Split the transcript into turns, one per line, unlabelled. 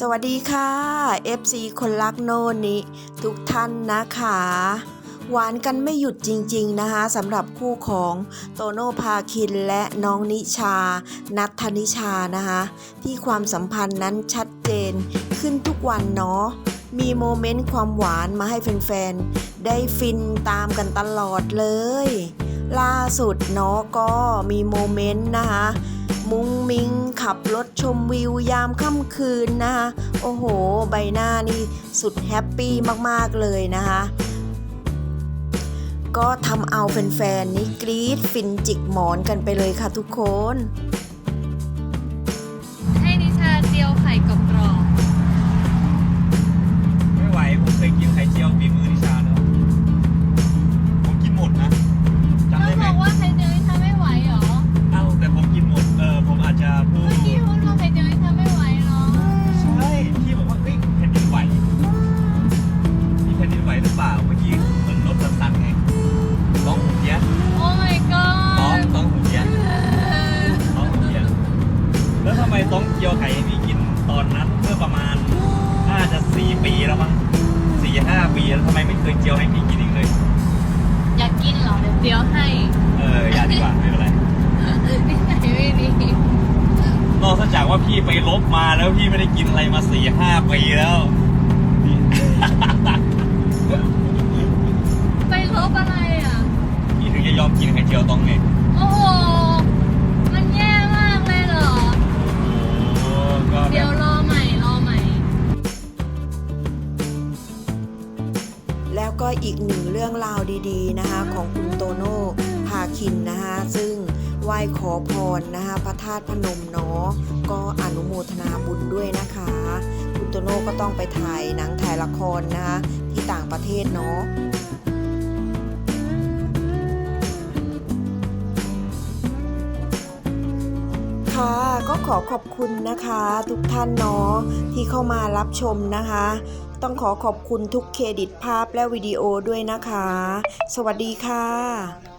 สวัสดีค่ะ FC คนรักโนนิทุกท่านนะคะ หวานกันไม่หยุดจริง ๆ นะคะสำหรับคู่ของโตโน่พาคินและน้องนิชา นัทธนิชานะคะ ที่ความสัมพันธ์นั้นชัดเจนขึ้นทุกวันเนาะมีโมเมนต์ความหวานมาให้แฟน ๆ ได้ฟินตามกันตลอดเลย ล่าสุดเนาะก็มีโมเมนต์นะคะ ขับรถชมวิวยามค่ำคืนนะคะโอ้โห ใบหน้านี่สุดแฮปปี้มากๆเลยนะคะก็ทำเอาแฟนๆนี่กรี๊ดฟินจิกหมอนกันไปเลยค่ะทุกคน
ให้นิชาเจียวไข่กรอบ
ต้องเจียวไข่ให้พี่กินตอนนั้นเมื่อประมาณน่าจะสี่ปีแล้วมั้งสี่ห้าปีแล้วทำไมไม่เคยเจียวให้พี่กินอีกเลย
อยากกินเหรอเดี๋ยวเจียวให้
เอออย่าดีกว่าไม่เป็นไร
นิสัยไม่ดี
นอกจากว่าพี่ไปลบมาแล้วพี่ไม่ได้กินอะไรมาสี่ห้าปีแล้ว
ไปลบอะไรอะ
พี่ถึงจะยอมกินไข่เจียวต้องเนี่ย
ก็อีกหนึ่งเรื่องราวดีๆนะคะ ของคุณโตโน่พาคินนะคะ ซึ่งไหว้ขอพรนะคะพระธาตุพนมเนาะก็อนุโมทนาบุญด้วยนะคะ คุณโตโน่ก็ต้องไปถ่ายหนังถ่ายละครนะคะที่ต่างประเทศเนาะค่ะก็ขอขอบคุณนะคะ ทุกท่านเนาะที่เข้ามารับชมนะคะ ต้องขอขอบคุณทุกเครดิตภาพและวิดีโอด้วยนะคะ สวัสดีค่ะ